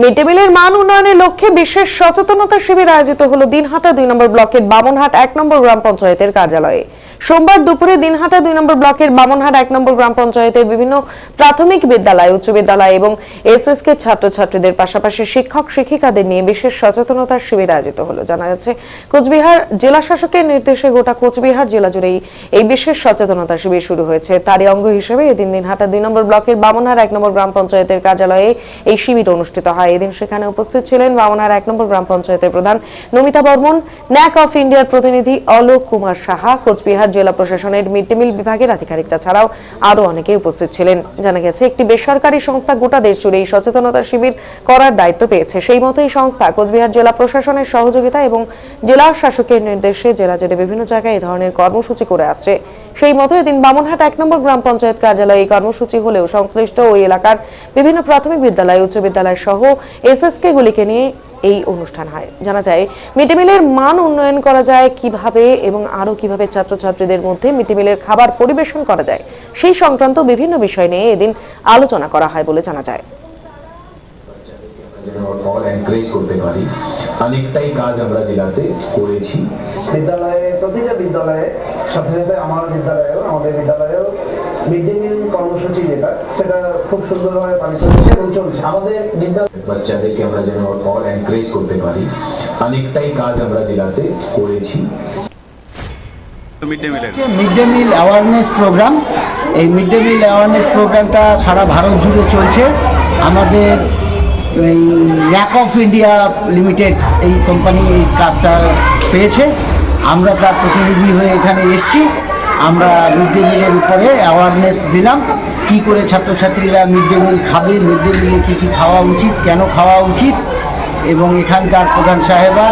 Mid day মিলের মান উন্নয়নের লক্ষ্যে বিশেষ সচেতনতা শিবির আয়োজিত হলো দিনহাটা দুই নম্বর ব্লকের বামনহাট এক নম্বর গ্রাম পঞ্চায়েতের কার্যালয়ে। সোমবার দুপুরে দিনহাটা দুই নম্বর ব্লকের বামনহাট এক নম্বর গ্রাম পঞ্চায়েতের বিভিন্ন প্রাথমিক বিদ্যালয়, উচ্চ বিদ্যালয় এবং এসএসকে ছাত্রছাত্রীদের পাশাপাশি শিক্ষক, শিক্ষিকাদের নিয়ে বিশেষ সচেতনতা শিবির আয়োজিত হলো। জানা যাচ্ছে, কোচবিহার জেলা শাসকের নির্দেশে গোটা কোচবিহার জেলা জুড়েই এই বিশেষ সচেতনতা শিবির শুরু হয়েছে। তারই অঙ্গ হিসেবে এদিন দিনহাটা দুই নম্বর ব্লকের বামনহাট এক নম্বর গ্রাম পঞ্চায়েতের কার্যালয়ে এই শিবির অনুষ্ঠিত হয়। এদিন সেখানে উপস্থিত ছিলেন বামনহার এক নম্বর গ্রাম পঞ্চায়েতের প্রধান নমিতা বর্মন, ন্যাক অফ ইন্ডিয়ার প্রতিনিধি অলোক কুমার সাহা, কোচবিহার জেলা প্রশাসনের মিড ডে মিল বিভাগের আধিকারিকরা ছাড়াও আরও অনেকে উপস্থিত ছিলেন। জানা গেছে, একটি বেসরকারি সংস্থা গোটা দেশ জুড়ে এই সচেতনতা শিবির করার দায়িত্ব পেয়েছে। সেই মতো এই সংস্থা কোচবিহার জেলা প্রশাসনের সহযোগিতা এবং জেলা শাসকের নির্দেশে জেলা জেলে বিভিন্ন জায়গায় এই ধরনের কর্মসূচি করে আসছে। সেই মতো এদিন বামনহাট এক নম্বর গ্রাম পঞ্চায়েত কার্যালয়ে এই কর্মসূচি হলেও সংশ্লিষ্ট ওই এলাকার বিভিন্ন প্রাথমিক বিদ্যালয়, উচ্চ বিদ্যালয় সহ এসএসকে গুলিকে নিয়ে এই অনুষ্ঠান হয়। জানা যায় মিড ডে মিলের মান উন্নয়ন করা যায় কীভাবে এবং আরও কীভাবে ছাত্রছাত্রীদের মধ্যে মিড ডে মিলের খাবার পরিবেশন করা যায় সেই সংক্রান্ত বিভিন্ন বিষয় নিয়ে এদিন আলোচনা করা হয় বলে জানা যায়। এনকারেজ করতে পারি। অনেকটাই কাজ আমরা জেলাতে করেছি। বিদ্যালয়ে প্রতিটা বিদ্যালয়ে সাথে সাথে আমার বিদ্যালয়েও আমাদের বিদ্যালয়েও মিড ডে মিল কর্মসূচি যেটা সেটা খুব সুন্দরভাবে পালিত হচ্ছে এবং চলছে। আমাদের বিদ্যালয় বাচ্চাদেরকে আমরা যেন অল এনকারেজ করতে পারি অনেকটাই কাজ আমরা জেলাতে করেছি। মিড ডে মিলের mid day meal awareness program এই মিড ডে মিল অ্যাওয়ারনেস প্রোগ্রামটা সারা ভারত জুড়ে চলছে। আমাদের এই র্যাক অফ ইন্ডিয়া লিমিটেড এই কোম্পানি এই কাজটা পেয়েছে। আমরা তার প্রতিনিধি হয়ে এখানে এসেছি। আমরা মিড ডে মিলের উপরে অ্যাওয়ারনেস দিলাম। কি করে ছাত্রছাত্রীরা মিড ডে মিল খাবে মিড ডে মিলে কী কী খাওয়া উচিত, কেন খাওয়া উচিত, এবং এখানকার প্রধান সাহেবা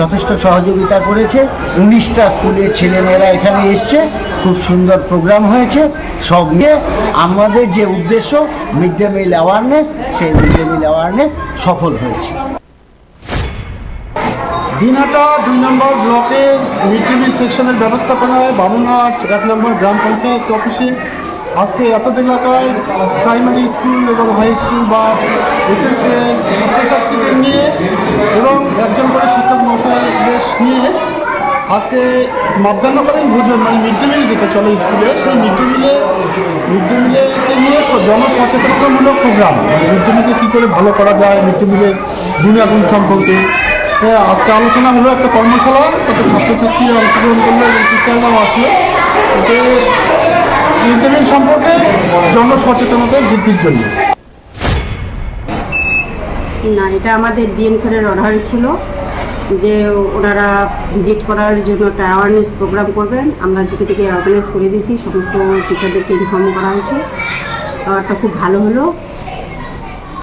যথেষ্ট সহযোগিতা করেছে। উনিশটা স্কুলের ছেলেমেয়েরা এখানে এসছে, খুব সুন্দর প্রোগ্রাম হয়েছে। সব নিয়ে আমাদের যে উদ্দেশ্য মিড ডে মিল অ্যাওয়ারনেস সেই মিড ডে মিল অ্যাওয়ারনেস সফল হয়েছে। দিনহাটা দুই নম্বর ব্লকের মিড ডে মিল সেকশনের ব্যবস্থাপনায় বামুনহাট এক নম্বর গ্রাম পঞ্চায়েত অফিসে আজকে এত এলাকায় প্রাইমারি স্কুল এবং হাই স্কুল বা এসএসকে ছাত্রছাত্রীদের নিয়ে এবং একজন করে শিক্ষক মশাইদের নিয়ে আজকে মধ্যাহ্নকালীন ভোজন মানে মিড ডে মিল যেটা চলে স্কুলে, সেই মিড ডে মিলে মিড ডে মিলেকে নিয়ে জনসচেতনতামূলক প্রোগ্রাম। মিড ডে মিলকে কী করে ভালো করা যায়? মিড ডে মিলের গুণাগুণ সম্পর্কে আজকে আলোচনা হলো একটা কর্মশালা, তাতে ছাত্রছাত্রীরা অংশগ্রহণ করল এবং টিচাররাও আসলো। এতে মিল সম্পর্কে জনসচেতনতা বৃদ্ধির জন্য। না, এটা আমাদের ডিএম স্যারের অর্ডার ছিল যে ওনারা ভিজিট করার জন্য একটা অ্যাওয়ারনেস প্রোগ্রাম করবেন। আমরা আজকে থেকে অর্গানাইজ করে দিয়েছি, সমস্ত টিচারদেরকে ইনফর্ম করা হয়েছে। ব্যাপারটা খুব ভালো হলো।